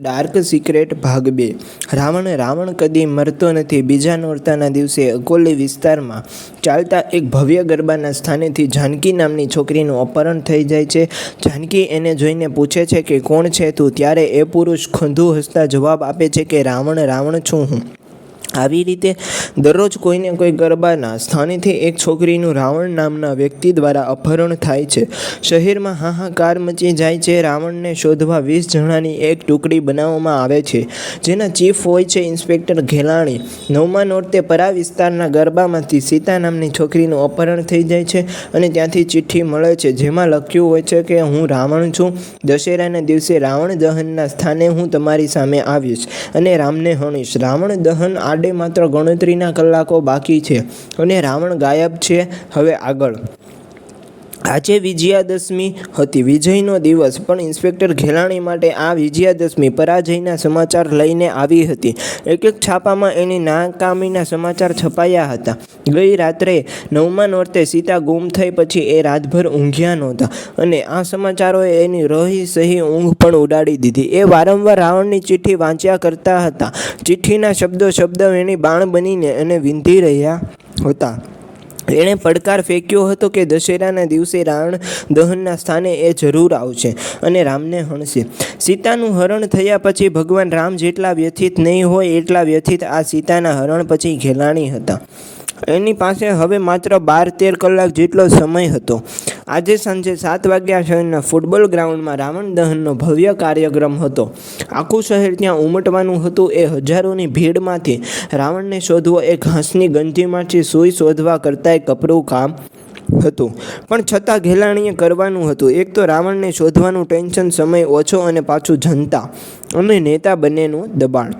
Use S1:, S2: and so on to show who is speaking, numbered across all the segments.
S1: Dark secret ભાગ બે. રાવણ રાવણ કદી મરતો નથી. બીજા નોરતાના દિવસે અકોલી વિસ્તારમાં ચાલતા એક ભવ્ય ગરબાના સ્થાનેથી જાનકી નામની છોકરીનું અપહરણ થઈ જાય છે. જાનકી એને જોઈને પૂછે છે કે કોણ છે તું? ત્યારે એ પુરુષ ખંધુ હસતા જવાબ આપે છે કે રાવણ રાવણ છું હું. આવી રીતે દરરોજ કોઈને કોઈ ગરબાના સ્થાનેથી એક છોકરીનું રાવણ નામના વ્યક્તિ દ્વારા અપહરણ થાય છે. શહેરમાં હાહાકાર મચી જાય છે. રાવણને શોધવા વીસ જણાની એક ટુકડી બનાવવામાં આવે છે. જેના ચીફ હોય છે ઇન્સ્પેક્ટર ઘેલાણી. નવમા નોરતે પરા વિસ્તારના ગરબામાંથી સીતા નામની છોકરીનું અપહરણ થઈ જાય છે અને ત્યાંથી ચિઠ્ઠી મળે છે. જેમાં લખ્યું હોય છે કે, હું રાવણ છું. દશેરાના દિવસે રાવણ દહનના સ્થાને હું તમારી સામે આવીશ અને રામને હણીશ. રાવણ દહન આડે માત્ર ગણતરીના કલાકો બાકી છે અને રાવણ ગાયબ છે. હવે આગળ. આજે વિજયાદશમી હતી. વિજયનો દિવસ, પણ ઇન્સ્પેક્ટર ઘેલાણી માટે આ વિજયાદશમી પરાજયના સમાચાર લઈને આવી હતી. એક એક છાપામાં એની નાકામીના સમાચાર છપાયા હતા. ગઈ રાત્રે નવમા નોરતે સીતા ગુમ થઈ પછી એ રાતભર ઊંઘ્યા નહોતા અને આ સમાચારોએ એની રહી સહી ઊંઘ પણ ઉડાડી દીધી. એ વારંવાર રાવણની ચિઠ્ઠી વાંચ્યા કરતા હતા. ચિઠ્ઠીના શબ્દો શબ્દ એની બાણ બનીને એને વિંધી રહ્યા હતા. એણે પડકાર ફેંક્યો હતો કે દશેરાના દિવસે રાવણ દહનના સ્થાને એ જરૂર આવશે અને રામને હણશે. સીતાનું હરણ થયા પછી ભગવાન રામ જેટલા વ્યથિત નહીં હોય એટલા વ્યથિત આ સીતાના હરણ પછી ઘેલાણી હતા. એની પાસે હવે માત્ર બાર તેર કલાક જેટલો સમય હતો. આજે સાંજે સાત વાગ્યા શહેરના ફૂટબોલ ગ્રાઉન્ડમાં રાવણ દહનનો ભવ્ય કાર્યક્રમ હતો. આખું શહેર ત્યાં ઉમટવાનું હતું. એ હજારોની ભીડમાંથી રાવણને શોધવો એ ઘાસની ગંજીમાંથી સૂઈ શોધવા કરતાંય કપરું કામ હતું. પણ છતાં ઘેલાણીએ કરવાનું હતું. એક તો રાવણને શોધવાનું ટેન્શન સમય ઓછો અને પાછું જનતા અને નેતા બંનેનું દબાણ.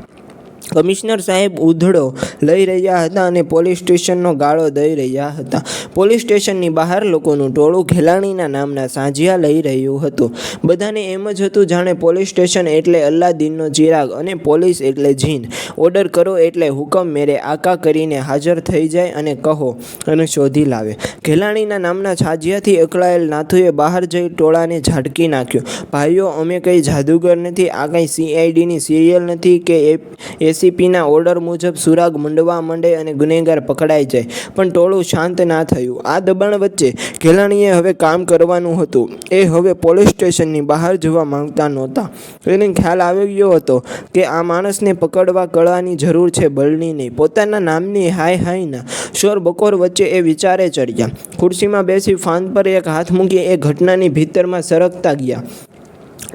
S1: કમિશનર સાહેબ ઉધડો લઈ રહ્યા હતા અને પોલીસ સ્ટેશનનો ગાળો દઈ રહ્યા હતા. પોલીસ સ્ટેશનની બહાર લોકોનું ટોળું ખેલાણીના નામના સાંજિયા લઈ રહ્યું હતું. બધાને એમ જ હતું, જાણે પોલીસ સ્ટેશન એટલે અલ્લાદીનનો ચિરાગ અને પોલીસ એટલે જીન. ઓર્ડર કરો એટલે હુકમ મેરે આકા કરીને હાજર થઈ જાય અને કહો, અને શોધી લાવે. ઘેલાણીના નામના છાજિયાથી અકળાયેલ નાથુએ બહાર જઈ ટોળાને ઝાટકી નાખ્યો. ભાઈઓ, અમે કંઈ જાદુગર નથી, આ કંઈ સીઆઈડીની સિરિયલ નથી કે એ એસીપીના ઓર્ડર મુજબ સુરાગ મંડવા માંડે અને ગુનેગાર પકડાઈ જાય પણ ટોળું શાંત ના થયું. આ દબાણ વચ્ચે ઘેલાણીએ હવે કામ કરવાનું હતું. એ હવે પોલીસ સ્ટેશનની બહાર જવા માંગતા નહોતા. એને ખ્યાલ આવી ગયો હતો કે આ માણસને પકડવા કળાની જરૂર છે બળની નહીં. પોતાના નામની હાય હાયના શોર બકોર વચ્ચે એ વિચારે ચડ્યા. ખુરશીમાં બેસી ફાંદ પર એક હાથ મૂકી એ ઘટનાની ભીતરમાં સરકતા ગયા.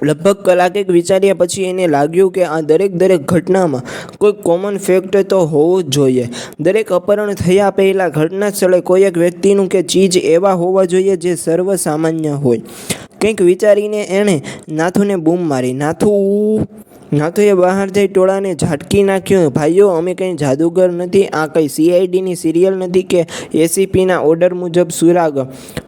S1: લગભગ કલાકેક વિચાર્યા પછી એને લાગ્યું કે આ દરેક દરેક ઘટનામાં કોઈ કોમન ફેક્ટ તો હોવું જ જોઈએ. દરેક અપહરણ થયા પહેલાં ઘટના સ્થળે કોઈ એક વ્યક્તિનું કે ચીજ એવા હોવા જોઈએ જે સર્વસામાન્ય હોય. કંઈક વિચારીને એણે નાથુને બૂમ મારી. નાથુ નાથુએ બહાર જઈ ટોળાને ઝાટકી નાખ્યું. ભાઈઓ, અમે કંઈ જાદુગર નથી, આ કંઈ સીઆઈડીની સિરિયલ નથી કે એસીપીના ઓર્ડર મુજબ સુરાગ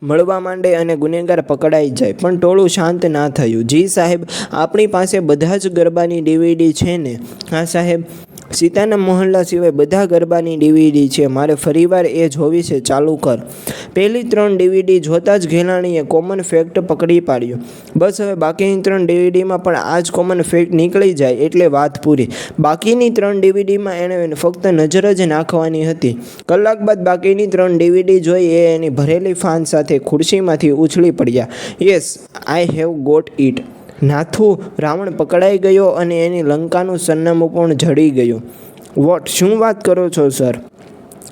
S1: મળવા માંડે અને ગુનેગાર પકડાઈ જાય. પણ ટોળું શાંત ના થયું. જી સાહેબ, આપણી પાસે બધા જ ગરબાની ડીવીડી છે ને. હા સાહેબ. સીતાના મોહલ્લા સિવાય બધા ગરબાની ડીવીડી છે. મારે ફરીવાર એ જોવી છે. ચાલુ કર. પહેલી ત્રણ ડીવીડી જોતાં જ ઘેલાણીએ કોમન ફેક્ટ પકડી પાડ્યો. બસ હવે બાકીની ત્રણ ડીવીડીમાં પણ આ જ કોમન ફેક્ટ નીકળી જાય એટલે વાત પૂરી. બાકીની ત્રણ ડીવીડીમાં એણે ફક્ત નજર જ નાખવાની હતી. કલાક બાદ બાકીની ત્રણ ડીવીડી જોઈ એ એની ભરેલી ફાન સાથે ખુરશીમાંથી ઉછળી પડ્યા. Yes I have got it Nathu Ravan પકડાઈ ગયો અને એની લંકાનું સરનામું પણ જડી ગયું. વોટ, શું વાત કરો છો, સર?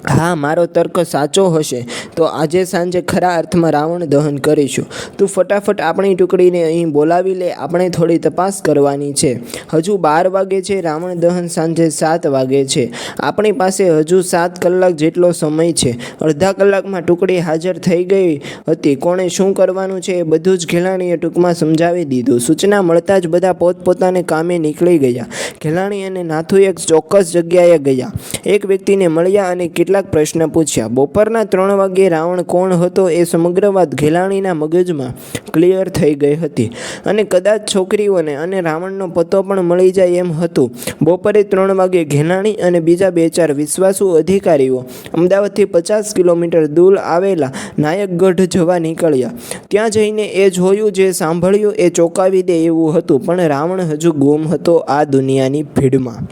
S1: હા, મારો તર્ક સાચો હશે. તો આજે સાંજે ખરા અર્થમાં રાવણ દહન કરીશું. તું ફટાફટ આપણી ટુકડીને અહીં બોલાવી લે, આપણે થોડી તપાસ કરવાની છે. હજુ બાર વાગે છે, રાવણ દહન સાંજે સાત વાગે છે. આપણી પાસે હજુ સાત કલાક જેટલો સમય છે. અડધા કલાકમાં ટુકડી હાજર થઈ ગઈ હતી. કોણે શું કરવાનું છે એ બધું જ ઘેલાણીએ ટૂંકમાં સમજાવી દીધું. સૂચના મળતા જ બધા પોતપોતાને કામે નીકળી ગયા. ઘેલાણી અને નાથુ એક ચોક્કસ જગ્યાએ ગયા. એક વ્યક્તિને મળ્યા અને કેટલાક પ્રશ્ન પૂછ્યા. બપોરના ત્રણ વાગ્યે રાવણ કોણ હતો એ સમગ્ર વાત ઘેલાણીના મગજમાં ક્લિયર થઈ ગઈ હતી. અને કદાચ છોકરીઓને અને રાવણનો પતો પણ મળી જાય એમ હતું. બપોરે ત્રણ વાગે ઘેલાણી અને બીજા બે ચાર વિશ્વાસુ અધિકારીઓ અમદાવાદથી પચાસ કિલોમીટર દૂર આવેલા નાયકગઢ જવા નીકળ્યા. ત્યાં જઈને એ જોયું જે સાંભળ્યું એ ચોંકાવી દે એવું હતું, પણ રાવણ હજુ ગુમ હતો આ દુનિયાની ભીડમાં.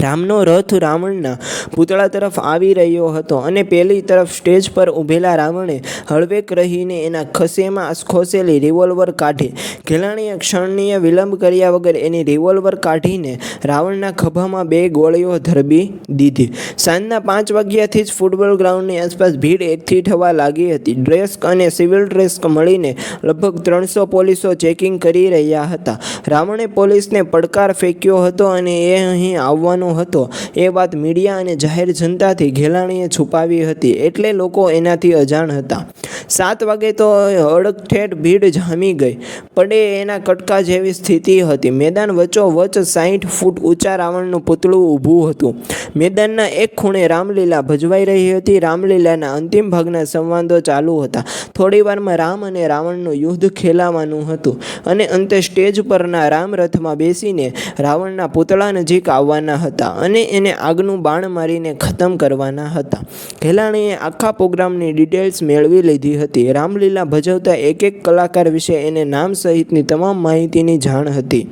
S1: રામનો રથ રાવણના પૂતળા તરફ આવી રહ્યો હતો અને પેલી તરફ સ્ટેજ પર ઊભેલા રાવણે હળવેક રહીને એના ખસેમાં ખોસેલી રિવોલ્વર કાઢી. ઘેલાણીએ ક્ષણનીય વિલંબ કર્યા વગર એની રિવોલ્વર કાઢીને રાવણના ખભામાં બે ગોળીઓ ધરબી દીધી. સાંજના પાંચ વાગ્યાથી જ ફૂટબોલ ગ્રાઉન્ડની આસપાસ ભીડ એકઠી થવા લાગી હતી. ડ્રેસ અને સિવિલ ડ્રેસ મળીને લગભગ ત્રણસો પોલીસો ચેકિંગ કરી રહ્યા હતા. રાવણે પોલીસને પડકાર ફેંક્યો હતો અને એ અહીં આવવાનો હતો. એ વાત મીડિયા અને જાહેર જનતાથી ઘેલાણીએ છુપાવી હતી. એટલે લોકો એનાથી અજાણ હતા. સાત વાગે તો અડગઠેઠ ભીડ જામી ગઈ. પડે એના કટકા જેવી સ્થિતિ હતી. મેદાન વચ્ચો વચ્ચ સાહીઠ ફૂટ ઊંચા રાવણનું પૂતળું ઊભું હતું. મેદાનના એક ખૂણે રામલીલા ભજવાઈ રહી હતી. રામલીલાના અંતિમ ભાગના સંવાદો ચાલુ હતા. થોડી વારમાં રામ અને રાવણનું યુદ્ધ ખેલાવાનું હતું અને અંતે સ્ટેજ પરના રામ રથમાં બેસીને રાવણના પૂતળા નજીક આવવાના હતા અને એને આગનું બાણ મારીને ખતમ કરવાના હતા. ઘેલાણીએ આખા પ્રોગ્રામની ડિટેલ્સ મેળવી લીધી હતી. રામલીલા ભજવતા એક એક કલાકાર વિશે એને નામ સહિતની તમામ માહિતીની જાણ હતી.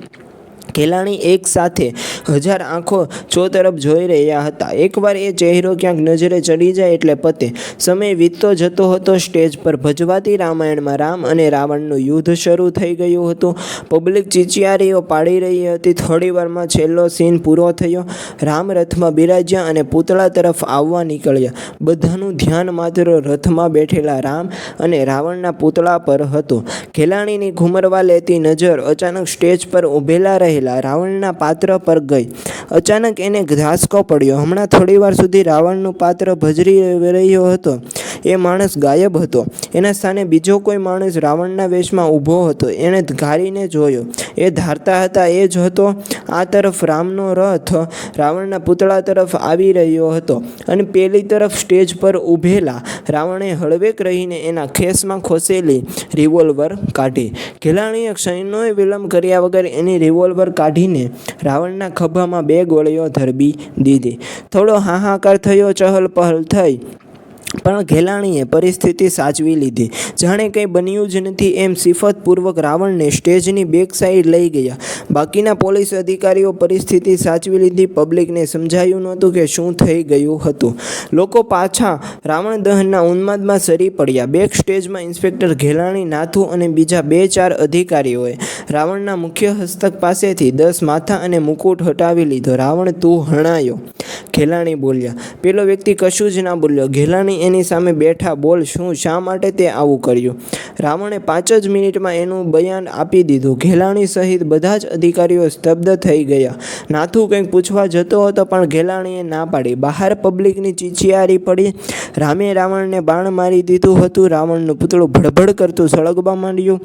S1: ઘેલાણી એક સાથે હજાર આંખો ચો તરફ જોઈ રહ્યા હતા. એકવાર એ ચહેરો ક્યાંક નજરે ચડી જાય એટલે પતે. સમય વીતતો જતો હતો, સ્ટેજ પર ભજવાતી રામાયણમાં રામ અને રાવણનું યુદ્ધ શરૂ થઈ ગયું હતું. પબ્લિક ચીચિયારીઓ પાડી રહી હતી. થોડીવારમાં છેલ્લો સીન પૂરો થયો. રામ રથમાં બિરાજ્યા અને પૂતળા તરફ આવવા નીકળ્યા. બધાનું ધ્યાન માત્ર રથમાં બેઠેલા રામ અને રાવણના પૂતળા પર હતું. ઘેલાણીની ઘુમરવા લેતી નજર અચાનક સ્ટેજ પર ઊભેલા રહેલા રાવણના પાત્ર પર ગઈ. અચાનક એને ધ્રાસકો પડ્યો. હમણાં થોડીવાર સુધી રાવણનું પાત્ર ભજરી રહ્યો હતો. એ માણસ ગાયબ હતો. એના સ્થાને બીજો કોઈ માણસ રાવણના વેશમાં ઊભો હતો. એણે ઘારીને જોયો. એ ધારતા હતા એ જ હતો. આ તરફ રામનો રથ રાવણના પૂતળા તરફ આવી રહ્યો હતો અને પેલી તરફ સ્ટેજ પર ઊભેલા. રાવણે હળવેક રહીને એના ખેસમાં ખોસેલી રિવોલ્વર કાઢી. ઘેલાણીએ ક્ષણોએ વિલંબ કર્યા વગર એની રિવોલ્વર કાઢીને રાવણના ખભામાં બે ગોળીઓ ધરબી દીધી. થોડો હાહાકાર થયો ચહલ પહલ થઈ. પણ ઘેલાણીએ પરિસ્થિતિ સાચવી લીધી. જાણે કંઈ બન્યું જ નથી એમ સિફતપૂર્વક રાવણને સ્ટેજની બેક સાઈડ લઈ ગયા. બાકીના પોલીસ અધિકારીઓ પરિસ્થિતિ સાચવી લીધી. પબ્લિકને સમજાયું નહોતું કે શું થઈ ગયું હતું. લોકો પાછા રાવણ દહનના ઉન્માદમાં સરી પડ્યા. બેક સ્ટેજમાં ઇન્સ્પેક્ટર ઘેલાણી, નાથુ અને બીજા બે ચાર અધિકારીઓએ રાવણના મુખ્ય હસ્તક પાસેથી દસ માથા અને મુકુટ હટાવી લીધો. રાવણ, તું હણાયો. ઘેલાણી બોલ્યા. પેલો વ્યક્તિ કશું જ ના બોલ્યો. ઘેલાણી એની સામે બેઠા, બોલ, શું, શા માટે તે આવું કર્યું? રાવણે પાંચ જ મિનિટમાં એનું બયાન આપી દીધું. ઘેલાણી સહિત બધા જ અધિકારીઓ સ્તબ્ધ થઈ ગયા. નાથુ કંઈક પૂછવા જતો હતો, પણ ઘેલાણીએ ના પાડી. બહાર પબ્લિકની ચીચિયારી પડી. રામે રાવણને બાણ મારી દીધું હતું. રાવણનું પૂતળું ભડભડ કરતું સળગવા માંડ્યું.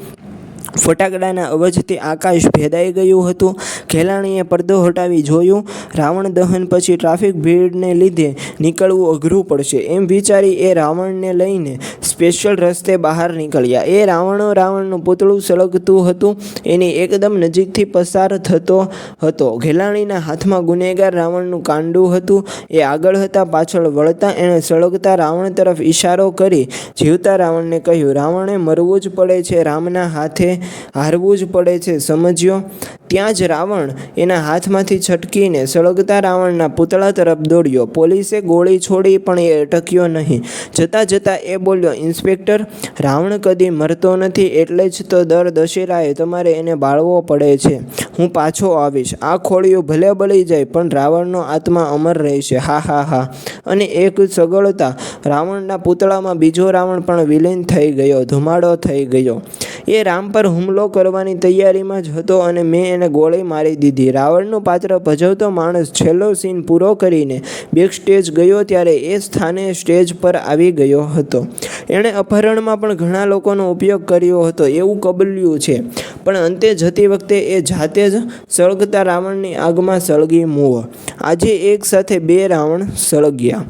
S1: ફટાકડાના અવાજથી આકાશ ભેદાઈ ગયું હતું. ખેલાણીએ પડદો હટાવી જોયું. રાવણ દહન પછી ટ્રાફિક ભીડને લીધે નીકળવું અઘરું પડશે. એમ વિચારી એ રાવણને લઈને સ્પેશિયલ રસ્તે બહાર નીકળ્યા. એ રાવણો રાવણનું પૂતળું સળગતું હતું. એની એકદમ નજીકથી પસાર થતો હતો. ઘેલાણીના હાથમાં ગુનેગાર રાવણનું કાંડું હતું. એ આગળ હતા, પાછળ વળતા એણે સળગતા રાવણ તરફ ઈશારો કરી જીવતા રાવણને કહ્યું, રાવણે મરવું જ પડે છે, રામના હાથે હારવું જ પડે છે, સમજ્યો? ત્યાં જ રાવણ એના હાથમાંથી છટકીને સળગતા રાવણના પૂતળા તરફ દોડ્યો. પોલીસે ગોળી છોડી પણ એ અટક્યો નહીં. જતાં જતાં એ બોલ્યો, ઇન્સ્પેક્ટર, રાવણ કદી મરતો નથી એટલે જ તો દર દશેરાએ તમારે એને બાળવો પડે છે. હું પાછો આવીશ. આ ખોળિયું ભલે બળી જાય, પણ રાવણનો આત્મા અમર રહેશે. હા હા હા. અને એક સગળતા, રાવણના પૂતળામાં બીજો રાવણ પણ વિલીન થઈ ગયો, ધુમાડો થઈ ગયો. એ રામ પર હુમલો કરવાની તૈયારીમાં જ હતો અને મેં એને ગોળી મારી દીધી. રાવણનું પાત્ર ભજવતો માણસ છેલ્લો સીન પૂરો કરીને બેક સ્ટેજ ગયો ત્યારે એ સ્થાને સ્ટેજ પર આવી ગયો હતો. એણે અપહરણમાં પણ ઘણા લોકોનો ઉપયોગ કર્યો હતો, એવું કબલ્યું છે. પણ અંતે જતી વખતે એ જાતે જ સળગતા રાવણની આગમાં સળગી મૂવ. આજે એક સાથે બે રાવણ સળગ્યા.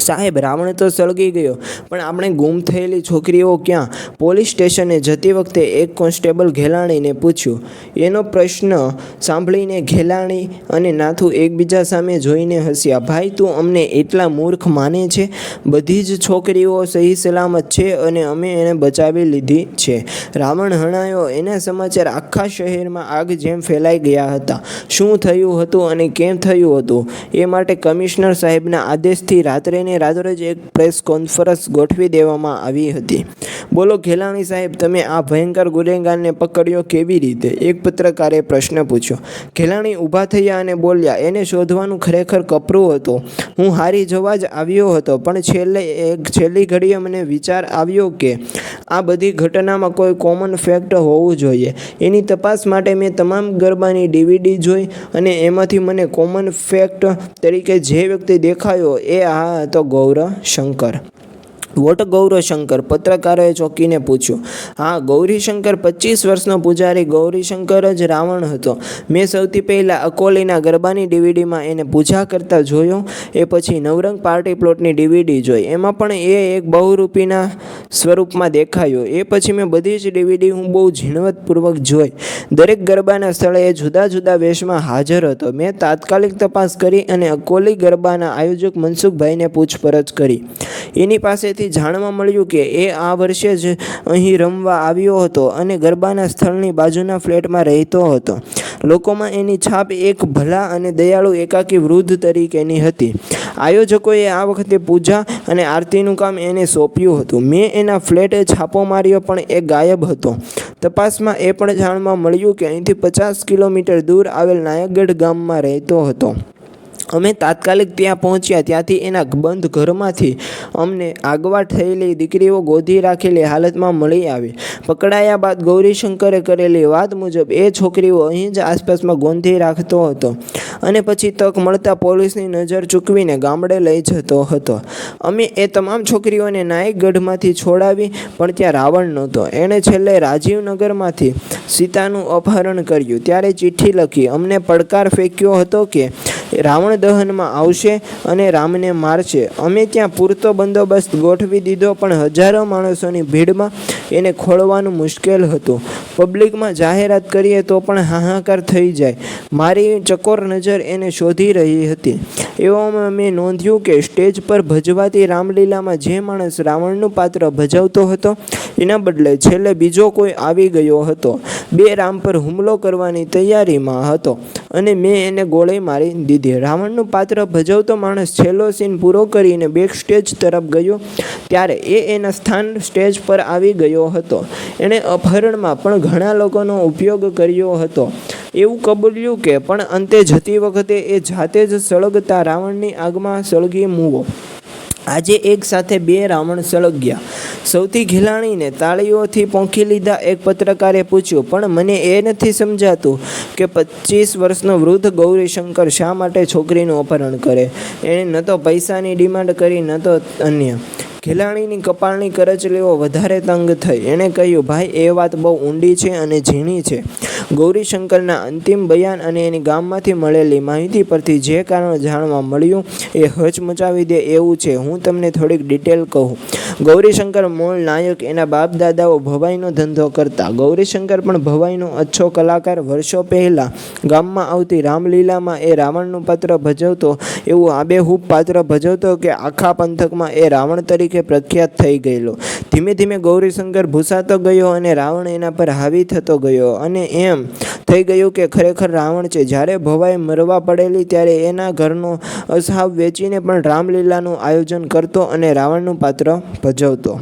S1: સાહેબ, રાવણ તો સળગી ગયો, પણ આપણે ગુમ થયેલી છોકરીઓ ક્યાં? પોલીસ સ્ટેશને જતી વખતે એક કોન્સ્ટેબલ ઘેલાણીને પૂછ્યું. એનો પ્રશ્ન સાંભળીને ઘેલાણી અને નાથુ એકબીજા સામે જોઈને હસ્યા. ભાઈ, તું અમને એટલા મૂર્ખ માને છે? બધી જ છોકરીઓ સહી સલામત છે અને અમે એને બચાવી લીધી છે. રાવણ હણાયો, એના સમાચાર આખા શહેરમાં આગ જેમ ફેલાઈ ગયા હતા. શું થયું હતું અને કેમ થયું હતું? એ માટે કમિશનર સાહેબના આદેશથી રાત્રેને રાતોરાત એક પ્રેસ કોન્ફરન્સ ગોઠવી દેવામાં આવી હતી. બોલો, ઘેલાણી સાહેબ, તમે આ ભયંકર ગુનેગારને પકડ્યો કેવી રીતે? એક પત્રકારે પ્રશ્ન પૂછ્યો. ઘેલાણી ઊભા થયા અને બોલ્યા, એને શોધવાનું ખરેખર કપરું હતું. હું હારી જવા જ આવ્યો હતો, પણ છેલ્લે એક છેલ્લી ઘડીએ મને વિચાર આવ્યો કે આ બધી ઘટનામાં કોઈ કોમન ફેક્ટ હોવું જોઈએ. એની તપાસ માટે મેં તમામ ગરબાની ડીવીડી જોઈ અને એમાંથી મને કોમન ફેક્ટ તરીકે જે વ્યક્તિ દેખાયો, એ આ હતો. ગૌરવ શંકર વોટ ગૌરશંકર પત્રકારોએ ચોંકીને પૂછ્યું, હા, ગૌરીશંકર પચીસ વર્ષનો પૂજારી ગૌરીશંકર જ રાવણ હતો. મેં સૌથી પહેલાં અકોલીના ગરબાની ડીવીડીમાં એને પૂજા કરતા જોયો. એ પછી નવરંગ પાર્ટી પ્લોટની ડીવીડી જોઈ. એમાં પણ એ એક બહુરૂપીના સ્વરૂપમાં દેખાયો. એ પછી મેં બધી જ ડીવીડી હું બહુ ઝીણવટપૂર્વક જોઈ. દરેક ગરબાના સ્થળે જુદા જુદા વેશમાં હાજર હતો. મેં તાત્કાલિક તપાસ કરી અને અકોલી ગરબાના આયોજક મનસુખભાઈને પૂછપરછ કરી. એની પાસેથી જાણવા મળ્યું કે એ આ વર્ષે જ અહીં રમવા આવ્યો હતો અને ગરબાના સ્થળની બાજુના ફ્લેટમાં રહેતો હતો. લોકોમાં એની છાપ એક ભલા અને દયાળુ એકાકી વૃદ્ધ તરીકેની હતી. આયોજકોએ આ વખતે પૂજા અને આરતીનું કામ એને સોંપ્યું હતું. મેં એના ફ્લેટે છાપો માર્યો પણ એ ગાયબ હતો. તપાસમાં એ પણ જાણવા મળ્યું કે અહીંથી પચાસ કિલોમીટર દૂર આવેલ નાયકગઢ ગામમાં રહેતો હતો. અમે તાત્કાલિક ત્યાં પહોંચ્યા. ત્યાંથી એના બંધ ઘરમાંથી અમને આગવા થયેલી દીકરીઓ ગોધી રાખેલી હાલતમાં મળી આવી. પકડાયા બાદ ગૌરીશંકરે કરેલી વાત મુજબ એ છોકરીઓ અહીં જ આસપાસમાં ગોંધી રાખતો હતો અને પછી તક મળતા પોલીસની નજર ચૂકવીને ગામડે લઈ જતો હતો. અમે એ તમામ છોકરીઓને નાયકગઢમાંથી છોડાવી, પણ ત્યાં રાવણ નહોતો. એણે છેલ્લે રાજીવનગરમાંથી સીતાનું અપહરણ કર્યું. ત્યારે ચિઠ્ઠી લખી અમને પડકાર ફેંક્યો હતો કે રાવણ દહનમાં આવશે અને રામને મારશે. અમે ત્યાં પૂરતો બંદોબસ્ત ગોઠવી દીધો, પણ હજારો માણસોની ભીડમાં એને ખોળવાનું મુશ્કેલ હતું. પબ્લિકમાં જાહેરાત કરીએ તો પણ હાહાકાર થઈ જાય. મારી ચકોર નજર એને શોધી રહી હતી. એવામાં મેં નોંધ્યું કે સ્ટેજ પર ભજવાતી રામલીલામાં જે માણસ રાવણનું પાત્ર ભજવતો હતો, એના બદલે છેલ્લે બીજો કોઈ આવી ગયો હતો. બે રામ પર હુમલો કરવાની તૈયારીમાં હતો અને મેં એને ગોળી મારી દીધી. રાવણનું પાત્ર ભજવતો માણસ છેલ્લો સીન પૂરો કરીને બેક સ્ટેજ તરફ ગયો, ત્યારે એ એના સ્થાન સ્ટેજ પર આવી ગયો હતો. એણે અપહરણમાં પણ ઘણા લોકોનો ઉપયોગ કર્યો હતો. એવું કબૂલ્યું કે પણ અંતે જતી વખતે એ જાતે જ સળગતા રાવણની આગમાં સળગી મૂવો. આજે એક સાથે બે રાવણ સળગ્યા. સૌથી ઘેલાણીને તાળીઓથી પોંખી લીધા એક પત્રકારે પૂછ્યું, પણ મને એ નથી સમજાતું કે પચીસ વર્ષનો વૃદ્ધ ગૌરીશંકર શા માટે છોકરીનું અપહરણ કરે? એણે ન તો પૈસાની ડિમાન્ડ કરી, ન તો અન્ય. ઘેલાણીની કપાળની કરચલીઓ વધારે તંગ થઈ. એણે કહ્યું, ભાઈ, એ વાત બહુ ઊંડી છે અને ઝીણી છે. ગૌરીશંકરના અંતિમ બયાન અને એની ગામમાંથી મળેલી માહિતી પરથી જે કારણ જાણવા મળ્યું એ હચમચાવી દે એવું છે. હું તમને થોડીક ડિટેલ કહું. ગૌરીશંકર મૂળ નાયક એના બાપ દાદાઓ ભવાઈનો ધંધો કરતા. ગૌરીશંકર પણ ભવાઈનો અચ્છો કલાકાર વર્ષો પહેલાં ગામમાં આવતી રામલીલામાં એ રાવણનું પાત્ર ભજવતો એવું આબેહૂબ પાત્ર ભજવતો કે આખા પંથકમાં એ રાવણ તરીકે પ્રખ્યાત થઈ ગયેલો. ધીમે ધીમે ગૌરીશંકર ભૂસાતો ગયો અને રાવણ એના પર હાવી થતો ગયો અને એમ થઈ ગયું કે ખરેખર રાવણ છે. જ્યારે ભવાઈ મરવા પડેલી ત્યારે એના ઘરનો અસહાવ વેચીને પણ રામલીલાનું આયોજન કરતો અને રાવણનું પાત્ર ભજવતો.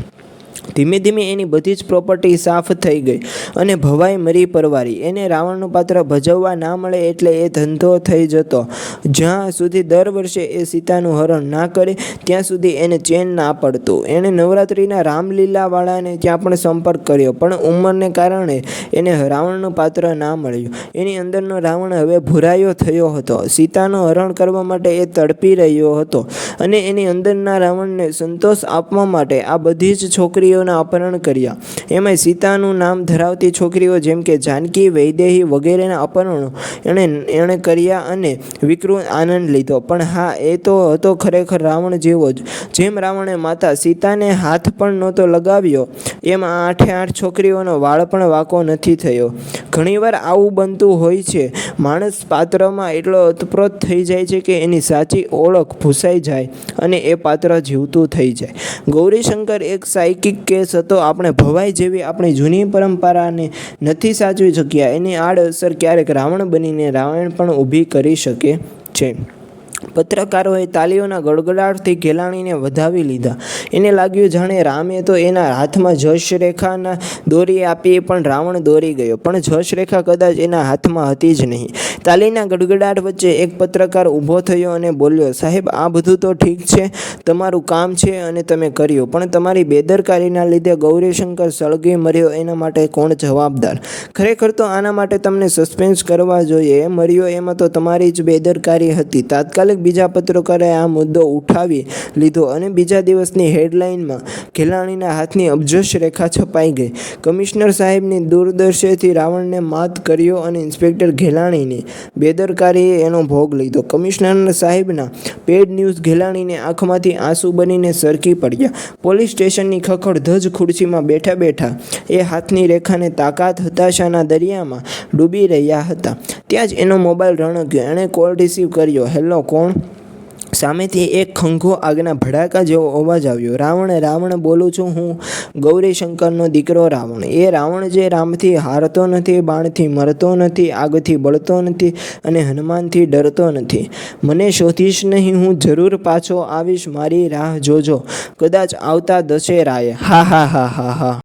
S1: ધીમે ધીમે એની બધી જ પ્રોપર્ટી સાફ થઈ ગઈ અને ભવાઈ મરી પરવારી. એને રાવણનું પાત્ર ભજવવા ના મળે એટલે એ ધંધો થઈ જતો. જ્યાં સુધી દર વર્ષે એ સીતાનું હરણ ના કરે, ત્યાં સુધી એને ચેન ના પડતું. એણે નવરાત્રિના રામલીલાવાળાને ત્યાં પણ સંપર્ક કર્યો, પણ ઉંમરને કારણે એને રાવણનું પાત્ર ના મળ્યું. એની અંદરનો રાવણ હવે ભૂરાયો થયો હતો. સીતાનું હરણ કરવા માટે એ તડપી રહ્યો હતો અને એની અંદરના રાવણને સંતોષ આપવા માટે આ બધી જ છોકરીઓના અપહરણ કર્યા. એમાંય સીતાનું નામ ધરાવતી છોકરીઓ જેમ કે જાનકી, વૈદેહી વગેરેના અપહરણો એણે એણે કર્યા અને વિકૃત આનંદ લીધો. પણ હા, એ તો હતો ખરેખર રાવણ જેવો જ. જેમ રાવણે માતા સીતાને હાથ પણ નહોતો લગાવ્યો, એમ આ આઠે આઠ છોકરીઓનો વાળ પણ વાંકો નથી થયો. ઘણીવાર આવું બનતું હોય છે. માણસ પાત્રમાં એટલો અતપ્રોત થઈ જાય છે કે એની સાચી ઓળખ ભૂસાઈ જાય અને એ પાત્ર જીવતું થઈ જાય. ગૌરીશંકર એક સાયકિક કેસ હતો આપણે ભવાઈ જેવી આપણી જૂની પરંપરાને નથી સાચવી શક્યા. એની આડઅસર ક્યારેક રાવણ બનીને રાવણ પણ ઊભી કરી શકે છે. પત્રકારોએ તાલીઓના ગડગડાટથી ઘેલાણીને વધાવી લીધા. એને લાગ્યું જાણે રામે તો એના હાથમાં જશરેખાના દોરી આપી પણ રાવણ દોરી ગયો, પણ જશ રેખા કદાચ એના હાથમાં હતી જ નહીં. તાલીના ગડગડાટ વચ્ચે એક પત્રકાર ઊભો થયો અને બોલ્યો, સાહેબ, આ બધું તો ઠીક છે, તમારું કામ છે અને તમે કર્યું, પણ તમારી બેદરકારીના લીધે ગૌરીશંકર સળગી મર્યો, એના માટે કોણ જવાબદાર? ખરેખર તો આના માટે તમને સસ્પેન્સ કરવા જોઈએ, મર્યો એમાં તો તમારી જ બેદરકારી હતી. તાત્કાલિક બીજા પત્રકારે આ મુદ્દો ઉઠાવી લીધો અને બીજા દિવસની હેડલાઇનમાં ઘેલાણીના હાથની અબજશ રેખા છપાઈ ગઈ. કમિશનર સાહેબની દૂરદર્શેથી રાવણને માત કર્યો અને ઇન્સ્પેક્ટર ઘેલાણીની બેદરકારીએ એનો ભોગ લીધો. કમિશનર સાહેબના પેડ ન્યૂઝ ઘેલાણીને આંખમાંથી આંસુ બનીને સરકી પડ્યા. પોલીસ સ્ટેશનની ખખડ ધજ ખુરશીમાં બેઠા બેઠા એ હાથની રેખાને તાકાત હતાશાના દરિયામાં ડૂબી રહ્યા હતા. ત્યાં જ એનો મોબાઈલ રણક્યો એણે કોલ રિસીવ કર્યો. હેલો કોણ? સામેથી એક ખંખો આગના ભડાકા જેવો અવાજ આવ્યો. રાવણ રાવણ, બોલું છું હું ગૌરીશંકરનો દીકરો રાવણ. એ રાવણ જે રામથી હારતો નથી, બાણથી મરતો નથી, આગથી બળતો નથી અને હનુમાનથી ડરતો નથી. મને શોધીશ નહીં, હું જરૂર પાછો આવીશ. મારી રાહ જોજો. કદાચ આવતા દશેરાએ. હા હા હા હા હા.